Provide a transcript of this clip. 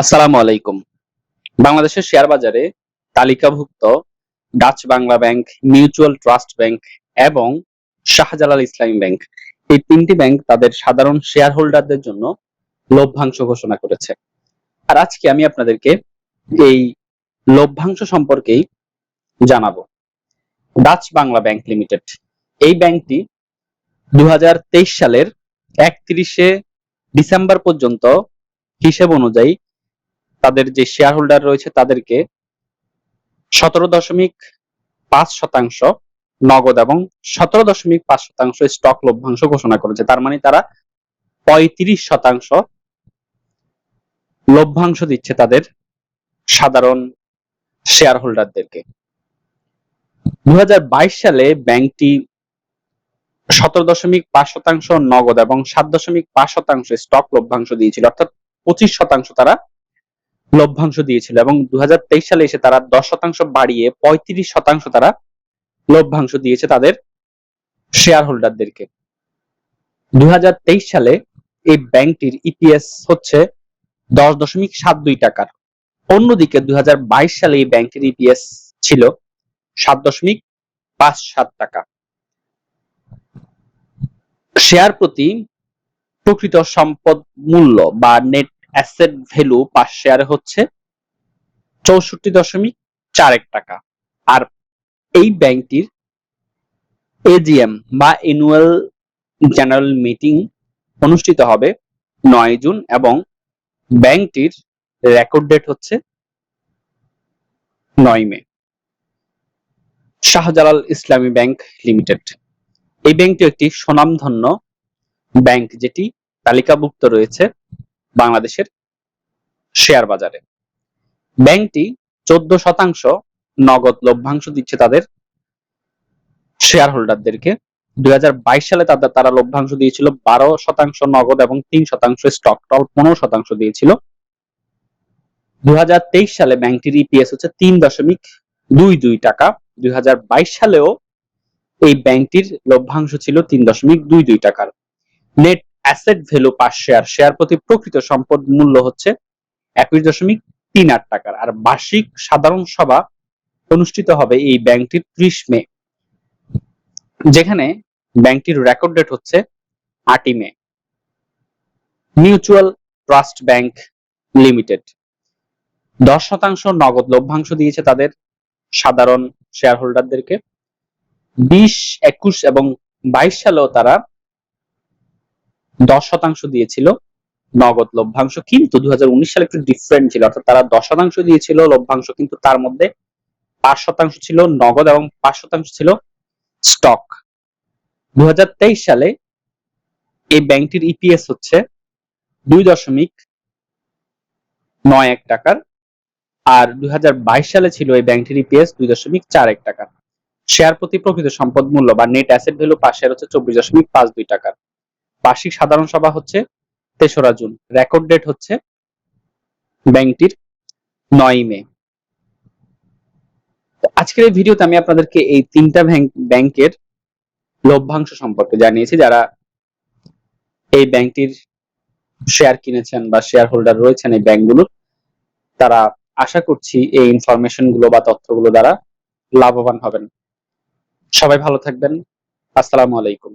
আসসালামু আলাইকুম। বাংলাদেশের শেয়ার বাজারে তালিকাভুক্ত Dutch Bangla bank, mutual trust bank এবং শাহজালাল ইসলামী ব্যাংক। এই তিনটি ব্যাংক তাদের সাধারণ শেয়ার হোল্ডারদের জন্য লভ্যাংশ ঘোষণা করেছে। আর আজকে আমি আপনাদেরকে এই লভ্যাংশ সম্পর্কেই জানাব। Dutch Bangla bank limited. এই ব্যাংকটি দু হাজার তেইশ সালের একত্রিশে ডিসেম্বর পর্যন্ত হিসেব অনুযায়ী তাদের যে শেয়ার হোল্ডার রয়েছে তাদেরকে সতেরো দশমিক পাঁচ শতাংশ নগদ এবং সতেরো দশমিক পাঁচ শতাংশ স্টক লভ্যাংশ ঘোষণা করেছে। তার মানে তারা পঁয়ত্রিশ শতাংশ লভ্যাংশ দিচ্ছে তাদের সাধারণ শেয়ার হোল্ডারদেরকে দু হাজার বাইশ সালে ব্যাংকটি সতেরো দশমিক পাঁচ শতাংশ নগদ এবং সাত দশমিক পাঁচ শতাংশ স্টক লভ্যাংশ দিয়েছিল। অর্থাৎ পঁচিশ শতাংশ তারা লভ্যাংশ দিয়েছিল এবং দু সালে এসে তারা দশ শতাংশ বাড়িয়ে পঁয়ত্রিশ শতাংশ তারা লভ্যাংশ দিয়েছে তাদের শেয়ার হোল্ডারদেরকে দুই হাজার তেইশ সালে এই ব্যাংকটির ইপিএস হচ্ছে দশ দশমিক সাত দুই টাকার। অন্যদিকে দুই হাজার বাইশ সালে এই ব্যাংকের ইপিএস ছিল সাত দশমিক পাঁচ সাত টাকা। শেয়ার প্রতি প্রকৃত সম্পদ মূল্য বা নেট অ্যাসেট ভ্যালু পার শেয়ারে হচ্ছে চৌষট্টি দশমিক চার এক টাকা। আর এই ব্যাংকটির এজিএম বা অ্যানুয়াল জেনারেল মিটিং অনুষ্ঠিত হবে নয় জুন এবং ব্যাংকটির রেকর্ড ডেট হচ্ছে নয় মে। শাহজালাল ইসলামী ব্যাংক লিমিটেড। এই ব্যাংকটি একটি সুনামধন্য ব্যাংক যেটি তালিকাভুক্ত রয়েছে বাংলাদেশের শেয়ার বাজারে। ব্যাংকটি চোদ্দ শতাংশ নগদ লভ্যাংশ দিচ্ছে তাদের শেয়ার হোল্ডারদেরকে দুই সালে তাদের তারা লভ্যাংশ দিয়েছিল বারো শতাংশ নগদ এবং তিন শতাংশ স্টক টল পনেরো শতাংশ দিয়েছিল। দুই হাজার তেইশ সালে ব্যাংকটির ইপিএস হচ্ছে তিন দশমিক দুই দুই টাকা। দুই হাজার বাইশ সালেও এই ব্যাংকটির লভ্যাংশ ছিল তিন দশমিক দুই দুই টাকার। Net asset value per share share প্রতি প্রকৃত সম্পদ মূল্য হচ্ছে একুশ দশমিক তিন আট টাকার। আর বার্ষিক সাধারণ সভা অনুষ্ঠিত হবে এই ব্যাংকটির ত্রিশ মে। যেখানে ব্যাংকটির রেকর্ড ডেট হচ্ছে আটই মে। মিউচুয়াল ট্রাস্ট ব্যাংক লিমিটেড দশ শতাংশ নগদ লভ্যাংশ দিয়েছে তাদের সাধারণ শেয়ার হোল্ডারদেরকে বিশ, একুশ এবং বাইশ সালেও তারা দশ শতাংশ দিয়েছিল নগদ লভ্যাংশ, কিন্তু দুই হাজার উনিশ সালে একটু ডিফারেন্ট ছিল। অর্থাৎ তারা দশ শতাংশ দিয়েছিল লভ্যাংশ, কিন্তু তার মধ্যে পাঁচ শতাংশ ছিল নগদ এবং পাঁচ শতাংশ ছিল স্টক দুই হাজার তেইশ সালে এই ব্যাংকটির ইপিএস হচ্ছে দুই দশমিক নয় এক টাকার, আর দুই হাজার বাইশ সালে ছিল এই ব্যাংকটির ইপিএস দুই দশমিক চার এক টাকা শেয়ার প্রতি প্রকৃত সম্পদ মূল্য বা net asset value per share হচ্ছে চব্বিশ দশমিক পাঁচ দুই টাকার। বার্ষিক সাধারণ সভা হচ্ছে তেসরা জুন। রেকর্ড ডেট হচ্ছে ব্যাংকটির নয় মে। আজকের এই ভিডিওতে আমি আপনাদেরকে এই তিনটা ব্যাংকের লভ্যাংশ সম্পর্কে জানিয়েছি। যারা এই ব্যাংকটির শেয়ার কিনেছেন বা শেয়ার হোল্ডার রয়েছেন এই ব্যাংকগুলোর, তারা আশা করছি এই ইনফরমেশনগুলো বা তথ্যগুলো দ্বারা লাভবান হবেন। সবাই ভালো থাকবেন। আসসালামু আলাইকুম।